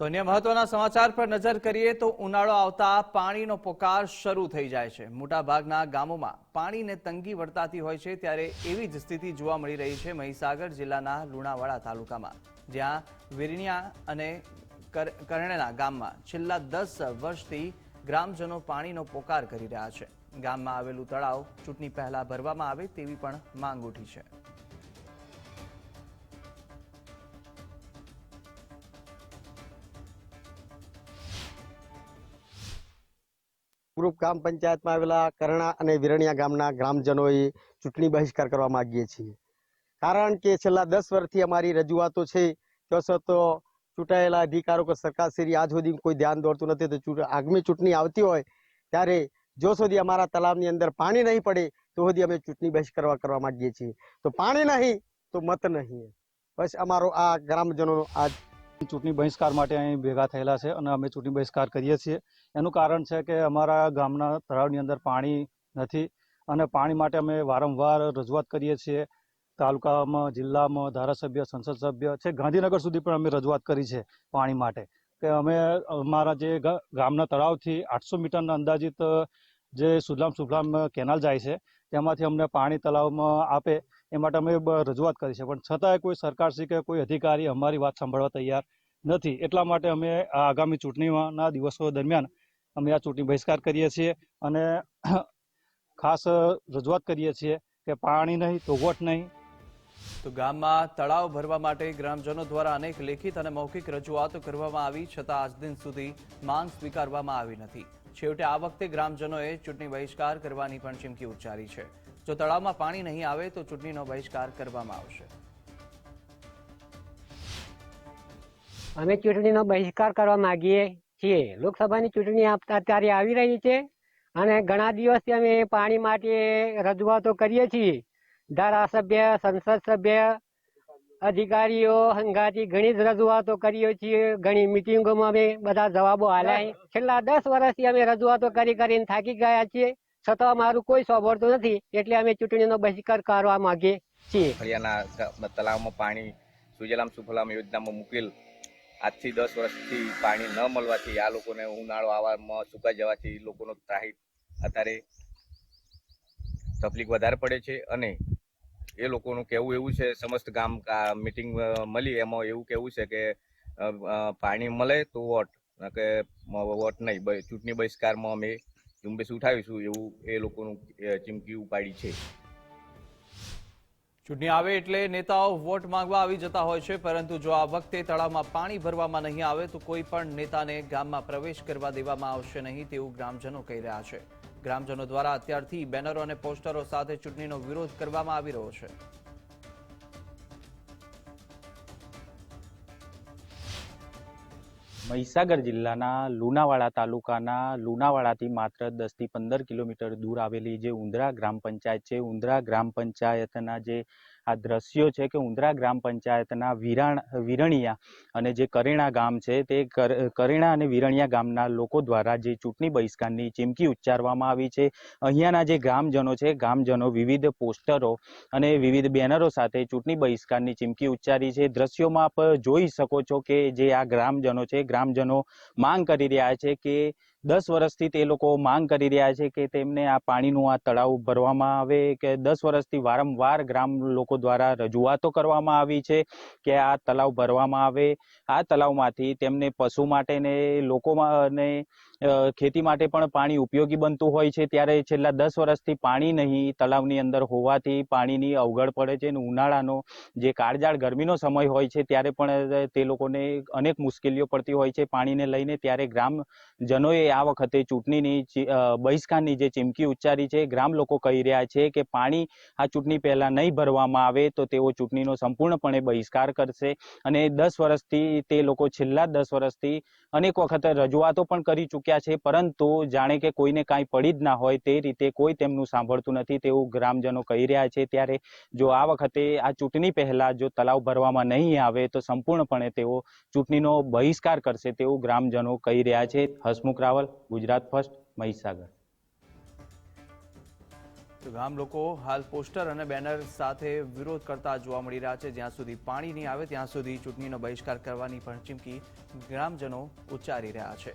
તો અન્ય મહત્વના સમાચાર પર નજર કરીએ તો ઉનાળો આવતા પાણીનો પોકાર શરૂ થઈ જાય છે. મોટાભાગના ગામોમાં પાણીને તંગી વર્તાતી હોય છે ત્યારે એવી જ સ્થિતિ જોવા મળી રહી છે મહીસાગર જિલ્લાના લુણાવાડા તાલુકામાં. જ્યાં વિરણિયા અને કર- કરણેના ગામમાં છેલ્લા દસ વર્ષથી ગ્રામજનો પાણીનો પોકાર કરી રહ્યા છે. ગામમાં આવેલું તળાવ ચૂંટણી પહેલા ભરવામાં આવે તેવી પણ માંગ ઉઠી છે. ગ્રુપ ગ્રામ પંચાયતમાં આવેલા કરણા અને વિરણિયા ગામના ગ્રામજનોએ ચૂંટણી બહિષ્કાર કરવા માંગીએ છીએ. કારણ કે છેલ્લા દસ વર્ષથી અમારી રજૂઆતો છે તો ચૂંટાયેલા અધિકારો કે સરકારશ્રી આજ સુધી કોઈ ધ્યાન દોરતું નથી, તો આગામી ચૂંટણી આવતી હોય ત્યારે જો સુધી અમારા તલાવની અંદર પાણી નહીં પડે, તો સુધી અમે ચૂંટણી બહિષ્કાર કરવા માંગીએ છીએ. તો પાણી નહીં, તો મત નહીં. બસ અમારો આ ગ્રામજનોનો આજ ચૂંટણી બહિષ્કાર માટે અહીં ભેગા થયેલા છે અને અમે ચૂંટણી બહિષ્કાર કરીએ છીએ. એનું કારણ છે કે અમારા ગામના તળાવની અંદર પાણી નથી અને પાણી માટે અમે વારંવાર રજૂઆત કરીએ છીએ. તાલુકામાં, જિલ્લામાં, ધારાસભ્ય, સંસદ સભ્ય છે, ગાંધીનગર સુધી પણ અમે રજૂઆત કરી છે પાણી માટે. કે અમે અમારા જે ગામના તળાવથી આઠસો મીટરના અંદાજિત જે સુજલામ સુફલામ કેનાલ જાય છે, તેમાંથી અમને પાણી તળાવમાં આપે એ માટે અમે રજૂઆત કરી છે. પણ છતાંય કોઈ સરકારશ્રી કે કોઈ અધિકારી અમારી વાત સાંભળવા તૈયાર નથી. એટલા માટે અમે આ આગામી ચૂંટણીના દિવસો દરમિયાન અમે આ ચૂંટણી બહિષ્કાર કરીએ છીએ અને ખાસ રજૂઆત કરીએ છીએ કે પાણી નહીં તો વોટ નહીં. તો ગામમાં તળાવ ભરવા માટે ગ્રામજનો દ્વારા અનેક લેખિત અને મૌખિક રજૂઆતો કરવામાં આવી છતાં આજ દિન સુધી માંગ સ્વીકારવામાં આવી નથી. છેવટે આ વખતે ગ્રામજનોએ ચૂંટણી બહિષ્કાર કરવાની પણ ચીમકી ઉચ્ચારી છે. જો તળાવમાં પાણી નહીં આવે તો ચૂંટણીનો બહિષ્કાર કરવામાં આવશે. અમે ચૂંટણીનો બહિષ્કાર કરવા માંગીએ છીએ. લોકસભાની ચૂંટણી અત્યારે આવી રહી છે અને ઘણા દિવસથી અમે પાણી માટે રજૂઆતો કરીએ છીએ. ધારાસભ્ય સંસદ સભ્ય અધિકારીઓ હંગાથી ઘણી જ રજૂઆતો કરીએ છીએ. ઘણી મિટિંગોમાં અમે બધા જવાબો આલ્યા. છેલ્લા દસ વર્ષથી અમે રજૂઆતો કરી કરીને થાકી ગયા છીએ. છતાં અમારું કોઈ સાંભળતું નથી, એટલે અમે ચૂંટણીનો બહિષ્કાર કરવા માંગીએ છીએ. ફળિયાના તલાવમાં પાણી સુજલામ સુફલામ યોજનામાં મૂકેલ. આજથી દસ વર્ષથી પાણી ન મળવાથી આ લોકોને ઉનાળો આવવામાં સુકાઈ જવાથી લોકોનો ત્રાહિત અત્યારે તકલીફ વધારે પડે છે અને એ લોકોનું કહેવું એવું છે, સમસ્ત ગામ મિટિંગ મળી એમાં એવું કહેવું છે કે પાણી મળે તો વોટ કે વોટ નહીં ચૂંટણી બહિષ્કારમાં અમે ઝુંબેશ ઉઠાવીશું એવું એ લોકોનું ચીમકી ઉપાડી છે. ચૂંટણી આવે એટલે નેતાઓ વોટ માંગવા આવી જતા હોય છે, પરંતુ જો આ વખતે તળાવમાં પાણી ભરવામાં નહીં આવે, તો કોઈ પણ નેતાને ગામમાં પ્રવેશ કરવા દેવામાં આવશે નહીં તેવું ગ્રામજનો કહી રહ્યા છે. ગ્રામજનો દ્વારા અત્યારથી બેનરો અને પોસ્ટરો સાથે ચૂંટણીનો વિરોધ કરવામાં આવી રહ્યો છે. મહીસાગર જિલ્લાના લુણાવાડા તાલુકાના લુણાવાડાથી માત્ર દસથી પંદર કિલોમીટર દૂર આવેલી જે ઉંદરા ગ્રામ પંચાયત છે, ઉંદરા ગ્રામ પંચાયતના જે આ દ્રશ્યો છે કે ઉંદરા ગ્રામ પંચાયતના વિરાણ, વિરણિયા અને જે કરેણા ગામ છે તે કર- કરેણા અને વિરણિયા ગામના લોકો દ્વારા જે ચૂંટણી બહિષ્કારની ચીમકી ઉચ્ચારવામાં આવી છે. અહીંયાના જે ગ્રામજનો છે, ગ્રામજનો વિવિધ પોસ્ટરો અને વિવિધ બેનરો સાથે ચૂંટણી બહિષ્કારની ચીમકી ઉચ્ચારી છે. દ્રશ્યોમાં આપ જોઈ શકો છો કે જે આ ગ્રામજનો છે, ગ્રામજનો માંગ કરી રહ્યા છે કે દસ વર્ષથી તે લોકો માંગ કરી રહ્યા છે કે તેમને આ પાણીનું આ તળાવ ભરવામાં આવે કે દસ વર્ષથી વારંવાર ગ્રામ લોકો દ્વારા રજૂઆતો કરવામાં આવી છે કે આ તળાવ ભરવામાં આવે. આ તળાવમાંથી તેમને પશુ માટે ને લોકોમાં ને અ, ખેતી માટે પણ પાણી ઉપયોગી બનતું હોય છે. ત્યારે છેલ્લા દસ વર્ષથી પાણી નહીં, તળાવની અંદર હોવાથી પાણીની અવગડ પડે છે અને ઉનાળાનો જે કાળજાળ ગરમીનો સમય હોય છે ત્યારે પણ તે લોકોને અનેક મુશ્કેલીઓ પડતી હોય છે પાણીને લઈને. ત્યારે ગ્રામજનોએ આ વખતે ચૂંટણીની બહિષ્કારની જે ચીમકી ઉચ્ચારી છે, ગ્રામ લોકો કહી રહ્યા છે કે પાણી આ ચૂંટણી પહેલા નહીં ભરવામાં આવે તો તેઓ ચૂંટણીનો સંપૂર્ણપણે બહિષ્કાર કરશે. અને દસ વર્ષથી તે લોકો છેલ્લા દસ વર્ષથી અનેક વખત રજૂઆતો પણ કરી ચૂક્યા છે, પરંતુ જાણે કે કોઈને કાંઈ પડી જ ના હોય તે રીતે કોઈ તેમનું સાંભળતું નથી તેવું ગ્રામજનો કહી રહ્યા છે. ત્યારે જો આ વખતે આ ચૂંટણી પહેલા જો તળાવ ભરવામાં નહીં આવે તો સંપૂર્ણપણે તેઓ ચૂંટણીનો બહિષ્કાર કરશે તેવું ગ્રામજનો કહી રહ્યા છે. હસમુખ રાવલ, ગુજરાત ફર્સ્ટ, મહીસાગર. તો ગામ લોકો હાલ પોસ્ટર અને બેનર સાથે વિરોધ કરતા જોવા મળી રહ્યા છે. જ્યાં સુધી પાણી નહીં આવે, ત્યાં સુધી ચૂંટણીનો બહિષ્કાર કરવાની પણ ચીમકી ગ્રામજનો ઉચ્ચારી રહ્યા છે.